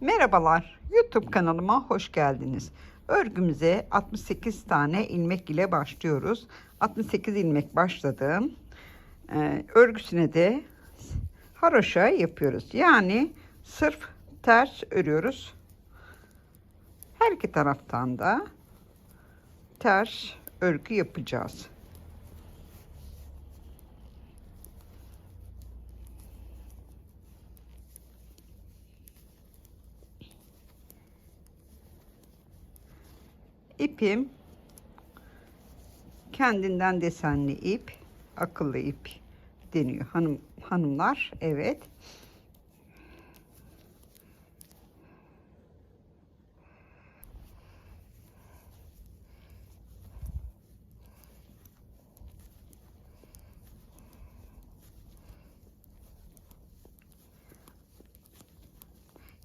Merhabalar, YouTube kanalıma hoş geldiniz. Örgümüze 68 tane ilmek ile başlıyoruz. 68 ilmek başladım. Ee, örgüsüne de haroşa yapıyoruz. Yani sırf ters örüyoruz. Her iki taraftan da ters örgü yapacağız. İpim kendinden desenli ip, akıllı ip deniyor hanım hanımlar. Evet.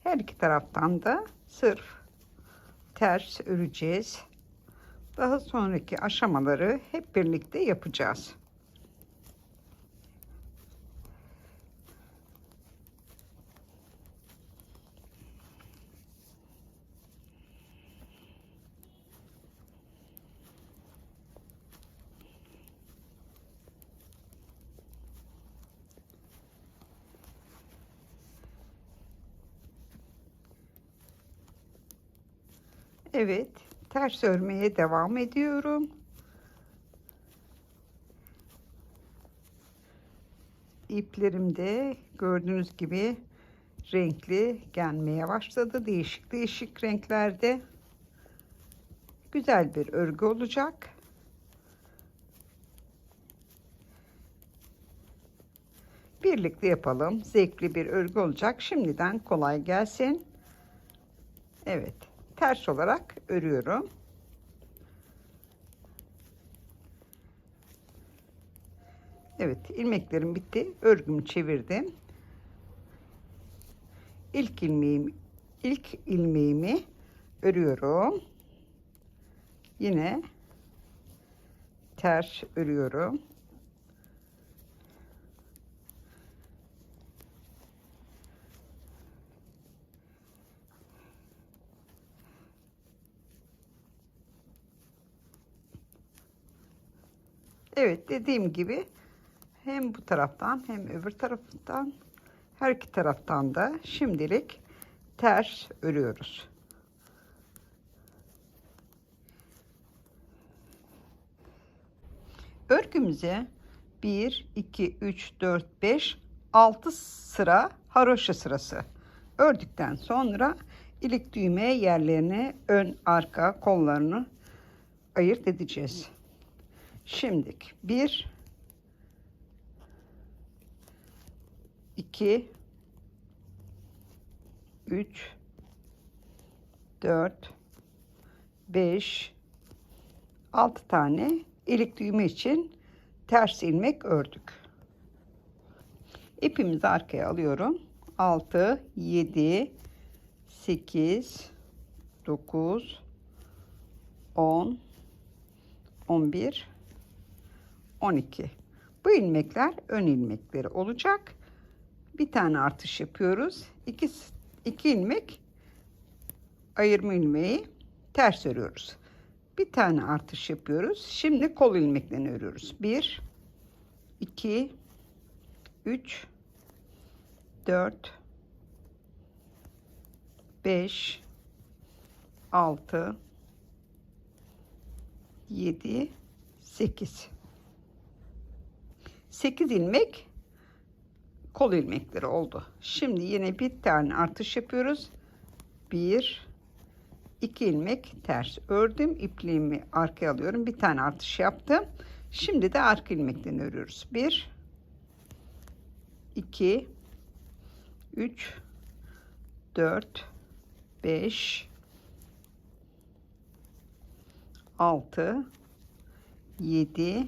Her iki taraftan da sırf ters öreceğiz. Daha sonraki aşamaları hep birlikte yapacağız. Evet, ters örmeye devam ediyorum. İplerim de gördüğünüz gibi renkli gelmeye başladı. Değişik değişik renklerde. Güzel bir örgü olacak. Birlikte yapalım. Zevkli bir örgü olacak. Şimdiden kolay gelsin. Evet ters olarak örüyorum. Evet ilmeklerim bitti. Örgümü çevirdim. İlk ilmeğim ilk ilmeğimi örüyorum. Yine ters örüyorum. Evet dediğim gibi hem bu taraftan hem öbür taraftan her iki taraftan da şimdilik ters örüyoruz. Örgümüze 1 2 3 4 5 6 sıra haroşa sırası ördükten sonra ilik düğme yerlerini ön arka kollarını ayırt edeceğiz. Şimdik bir, iki, üç, dört, beş, altı tane ilik düğme için ters ilmek ördük. İpimizi arkaya alıyorum. 6, 7, 8, 9, 10, 11, 12. Bu ilmekler ön ilmekleri olacak. Bir tane artış yapıyoruz. İki, iki ilmek ayırma ilmeği ters örüyoruz. Bir tane artış yapıyoruz. Şimdi kol ilmeklerini örüyoruz. 1 2 3 4 5 6 7 8 8 ilmek kol ilmekleri oldu. Şimdi yine bir tane artış yapıyoruz. 1 2 ilmek ters ördüm. İpliğimi arkaya alıyorum. Bir tane artış yaptım. Şimdi de arka ilmeklerini örüyoruz. 1 2 3 4 5 6 7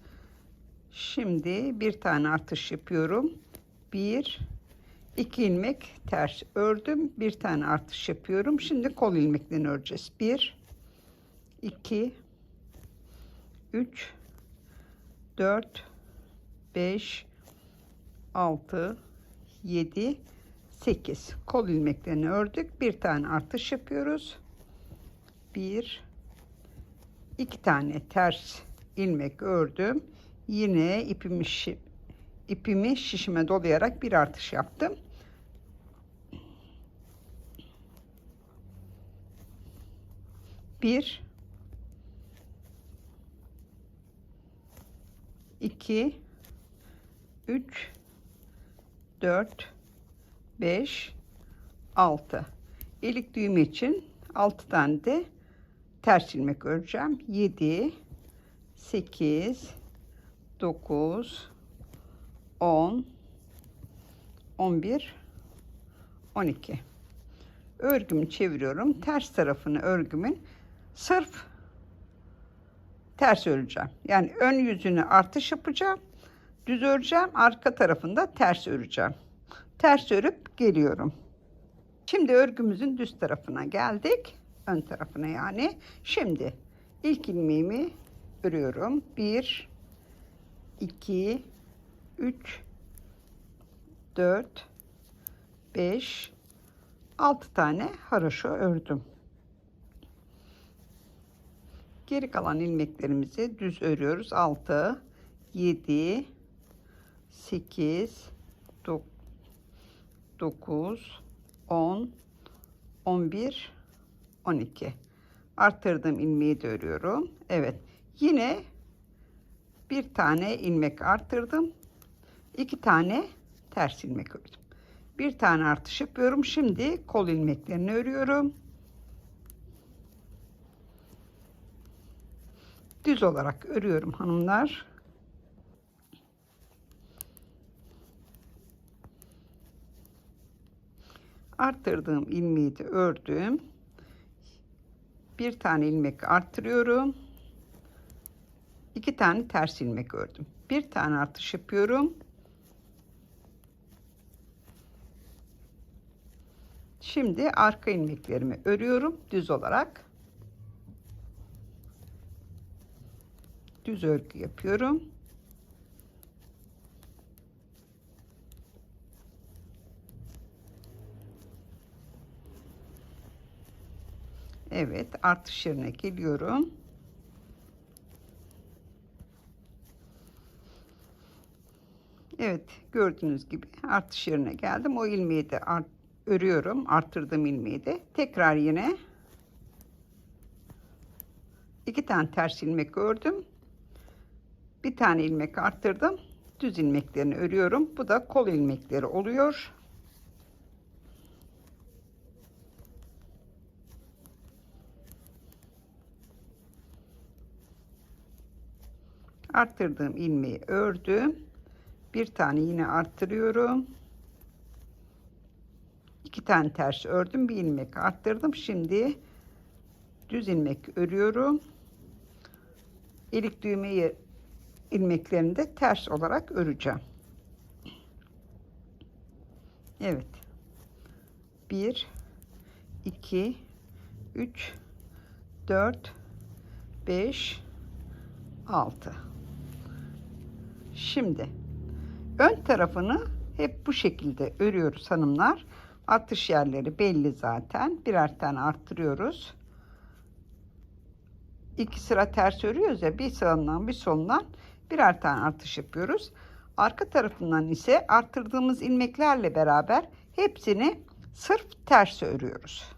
Şimdi bir tane artış yapıyorum. Bir, iki ilmek ters ördüm. Bir tane artış yapıyorum. Şimdi kol ilmeklerini öreceğiz. Bir, iki, üç, dört, beş, altı, yedi, sekiz. Kol ilmeklerini ördük. Bir tane artış yapıyoruz. Bir, iki tane ters ilmek ördüm. Yine ipimi şi- ipimi şişime dolayarak bir artış yaptım. Bir, iki, üç, dört, beş, altı. İlik düğümü için altı tane de ters ilmek öreceğim. Yedi, sekiz, dokuz, on, on bir, on iki. Örgümü çeviriyorum. Ters tarafını örgümün sırf ters öreceğim. Yani ön yüzünü artış yapacağım. Düz öreceğim. Arka tarafında ters öreceğim. Ters örüp geliyorum. Şimdi örgümüzün düz tarafına geldik. Ön tarafına yani. Şimdi ilk ilmeğimi örüyorum. 1 2 3 4 5 6 tane haroşa ördüm. Geri kalan ilmeklerimizi düz örüyoruz. 6 7 8 9 10 11 12 arttırdığım ilmeği de örüyorum. Evet. Yine bir tane ilmek arttırdım. iki tane ters ilmek ördüm. Bir tane artış yapıyorum. Şimdi kol ilmeklerini örüyorum. Düz olarak örüyorum hanımlar. Arttırdığım ilmeği de ördüm. Bir tane ilmek arttırıyorum. İki tane ters ilmek ördüm. Bir tane artış yapıyorum. Şimdi arka ilmeklerimi örüyorum düz olarak. Düz örgü yapıyorum. Evet, artış yerine geliyorum. Evet, gördüğünüz gibi artış yerine geldim. O ilmeği de art, örüyorum. Arttırdığım ilmeği de. Tekrar yine iki tane ters ilmek ördüm. Bir tane ilmek arttırdım. Düz ilmeklerini örüyorum. Bu da kol ilmekleri oluyor. arttırdığım ilmeği ördüm. Bir tane yine arttırıyorum. İki tane ters ördüm. Bir ilmek arttırdım. Şimdi düz ilmek örüyorum. İlik düğmeyi ilmeklerini de ters olarak öreceğim. Evet. 1 2 3 4 5 6 Şimdi ön tarafını hep bu şekilde örüyoruz hanımlar. Artış yerleri belli zaten. Birer tane arttırıyoruz. İki sıra ters örüyoruz ya bir sağından bir solundan birer tane artış yapıyoruz. Arka tarafından ise arttırdığımız ilmeklerle beraber hepsini sırf ters örüyoruz.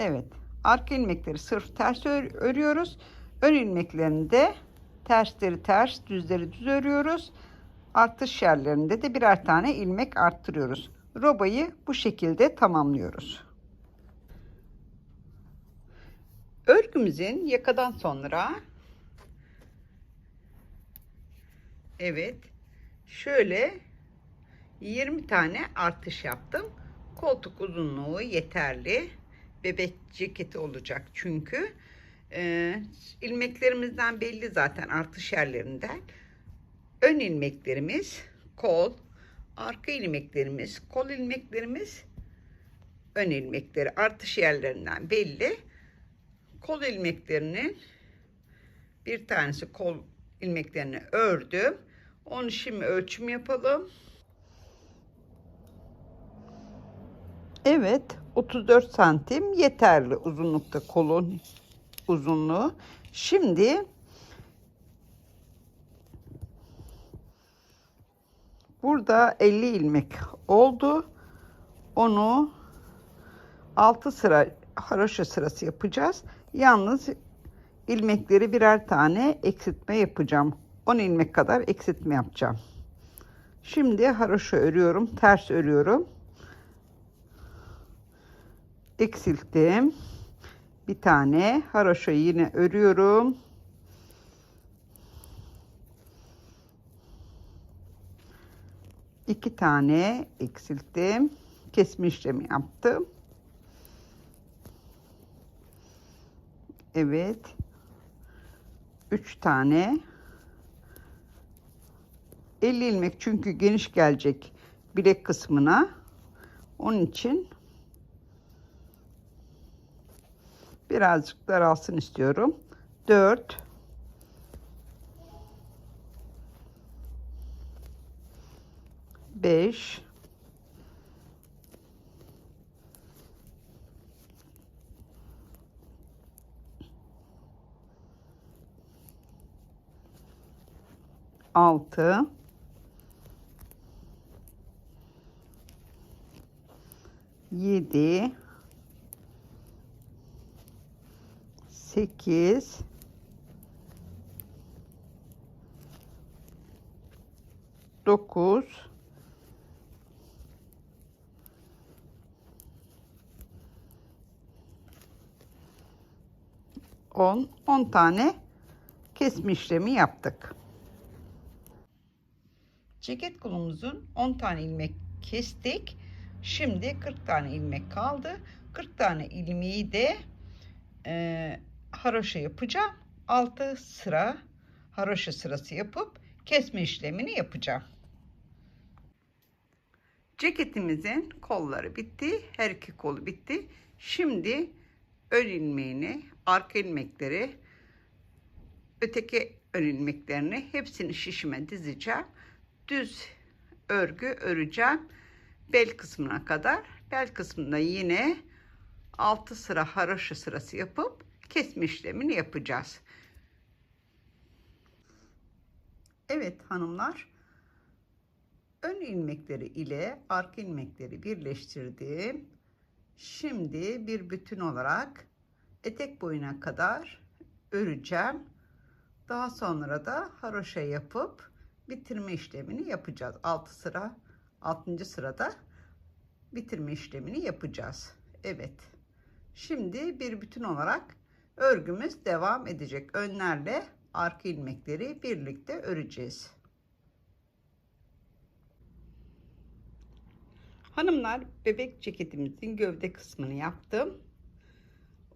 Evet. Arka ilmekleri sırf ters örüyoruz. Ön ilmeklerini de tersleri ters, düzleri düz örüyoruz. Artış yerlerinde de birer tane ilmek arttırıyoruz. Robayı bu şekilde tamamlıyoruz. Örgümüzün yakadan sonra evet şöyle 20 tane artış yaptım. Koltuk uzunluğu yeterli. bebek ceketi olacak çünkü. Ee, ilmeklerimizden belli zaten artış yerlerinden. Ön ilmeklerimiz kol, arka ilmeklerimiz, kol ilmeklerimiz, ön ilmekleri artış yerlerinden belli. Kol ilmeklerinin bir tanesi kol ilmeklerini ördüm. Onu şimdi ölçüm yapalım. Evet, 34 santim yeterli uzunlukta kolun uzunluğu. Şimdi burada 50 ilmek oldu. Onu 6 sıra haroşa sırası yapacağız. Yalnız ilmekleri birer tane eksiltme yapacağım. 10 ilmek kadar eksiltme yapacağım. Şimdi haroşa örüyorum. Ters örüyorum. Eksilttim. Bir tane haroşayı yine örüyorum. İki tane eksilttim. Kesme işlemi yaptım. Evet. Üç tane 50 ilmek çünkü geniş gelecek bilek kısmına. Onun için birazcık daralsın istiyorum. 4 5 6 7 8 9 10 10 tane kesme işlemi yaptık. Ceket kolumuzun 10 tane ilmek kestik. Şimdi 40 tane ilmek kaldı. 40 tane ilmeği de e, haroşa yapacağım. 6 sıra haroşa sırası yapıp kesme işlemini yapacağım. Ceketimizin kolları bitti. Her iki kolu bitti. Şimdi ön ilmeğini, arka ilmekleri, öteki ön ilmeklerini hepsini şişime dizeceğim. Düz örgü öreceğim. Bel kısmına kadar. Bel kısmında yine 6 sıra haroşa sırası yapıp kesme işlemini yapacağız. Evet hanımlar. Ön ilmekleri ile arka ilmekleri birleştirdim. Şimdi bir bütün olarak etek boyuna kadar öreceğim. Daha sonra da haroşa yapıp bitirme işlemini yapacağız. 6 sıra 6. sırada bitirme işlemini yapacağız. Evet. Şimdi bir bütün olarak örgümüz devam edecek. Önlerle arka ilmekleri birlikte öreceğiz. Hanımlar bebek ceketimizin gövde kısmını yaptım.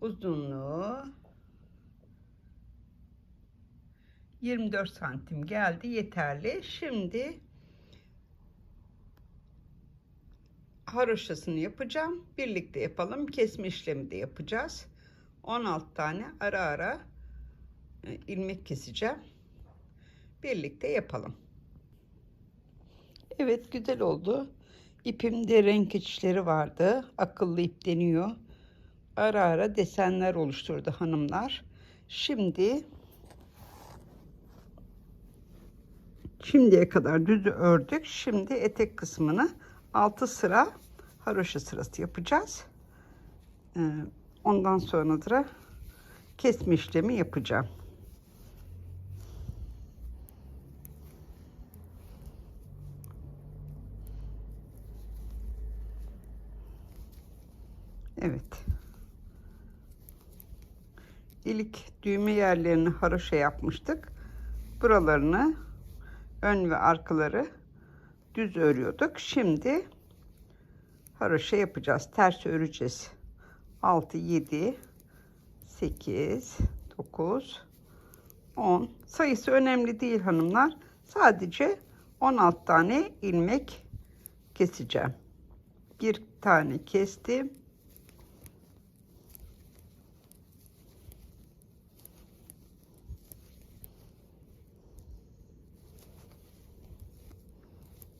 Uzunluğu 24 santim geldi yeterli. Şimdi haroşasını yapacağım. Birlikte yapalım. Kesme işlemi de yapacağız. 16 tane ara ara e, ilmek keseceğim. Birlikte yapalım. Evet güzel oldu. İpimde renk geçişleri vardı. Akıllı ip deniyor. Ara ara desenler oluşturdu hanımlar. Şimdi şimdiye kadar düz ördük. Şimdi etek kısmını 6 sıra haroşa sırası yapacağız. Ee, ondan sonra da kesme işlemi yapacağım. Evet. İlk düğme yerlerini haroşa yapmıştık. Buralarını ön ve arkaları düz örüyorduk. Şimdi haroşa yapacağız. Ters öreceğiz. 6, 7, 8, 9, 10. Sayısı önemli değil hanımlar. Sadece 16 tane ilmek keseceğim. Bir tane kestim.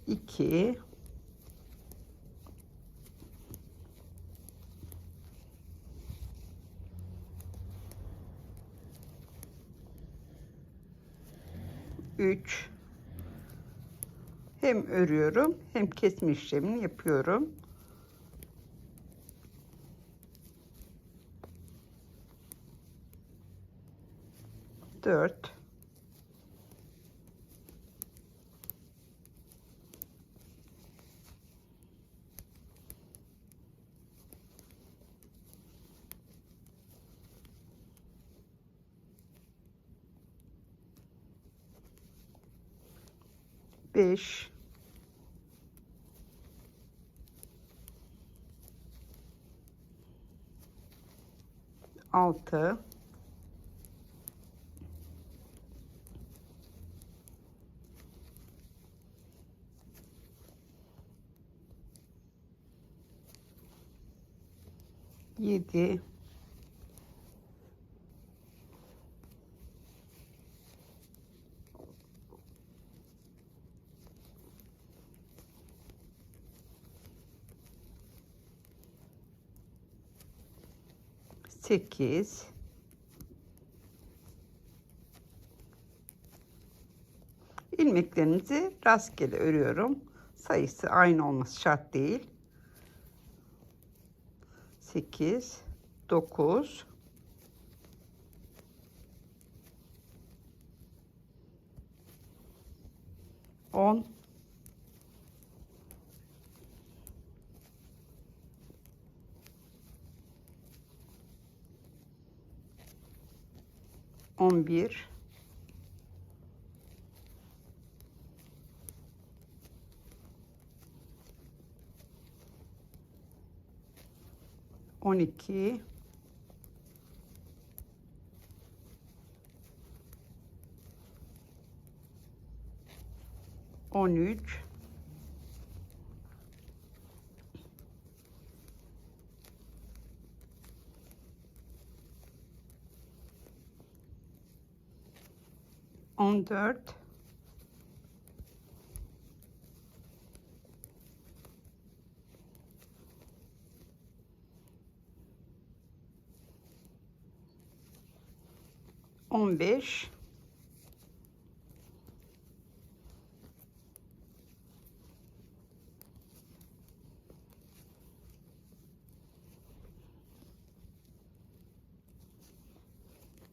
İki, üç, hem örüyorum hem kesme işlemini yapıyorum. Dört. Beş. Altı. Yedi. Sekiz. ilmeklerimizi rastgele örüyorum. Sayısı aynı olması şart değil. 8 9 10 11 12 13 14 15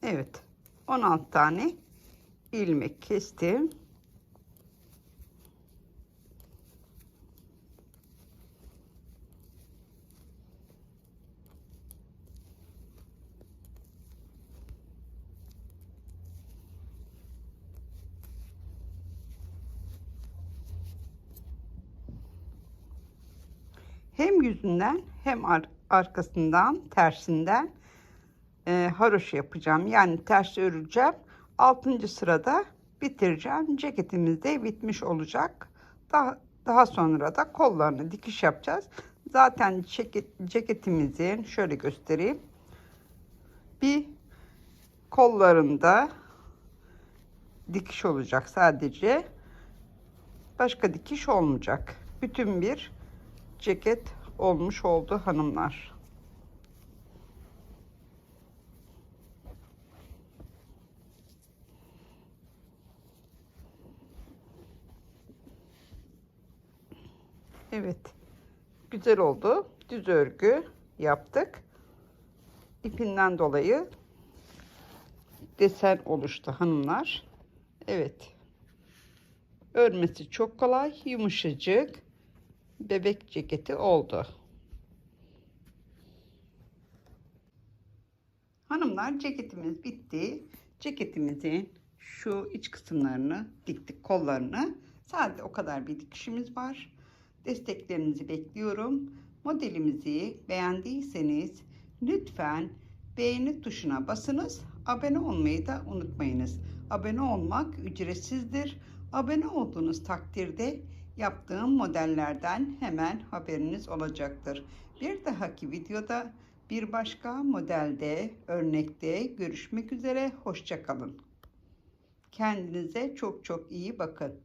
Evet 16 tane ilmek kestim hem yüzünden hem ar- arkasından tersinden e, haroşa yapacağım. Yani ters öreceğim. 6. sırada bitireceğim. Ceketimiz de bitmiş olacak. Daha, daha sonra da kollarını dikiş yapacağız. Zaten ceket, ceketimizin şöyle göstereyim. Bir kollarında dikiş olacak sadece. Başka dikiş olmayacak. Bütün bir ceket olmuş oldu hanımlar. Evet. Güzel oldu. Düz örgü yaptık. İpinden dolayı desen oluştu hanımlar. Evet. Örmesi çok kolay, yumuşacık bebek ceketi oldu. Hanımlar ceketimiz bitti. Ceketimizin şu iç kısımlarını diktik kollarını. Sadece o kadar bir dikişimiz var. Desteklerinizi bekliyorum. Modelimizi beğendiyseniz Lütfen beğeni tuşuna basınız. Abone olmayı da unutmayınız. Abone olmak ücretsizdir. Abone olduğunuz takdirde yaptığım modellerden hemen haberiniz olacaktır. Bir dahaki videoda bir başka modelde, örnekte görüşmek üzere. Hoşçakalın. Kendinize çok çok iyi bakın.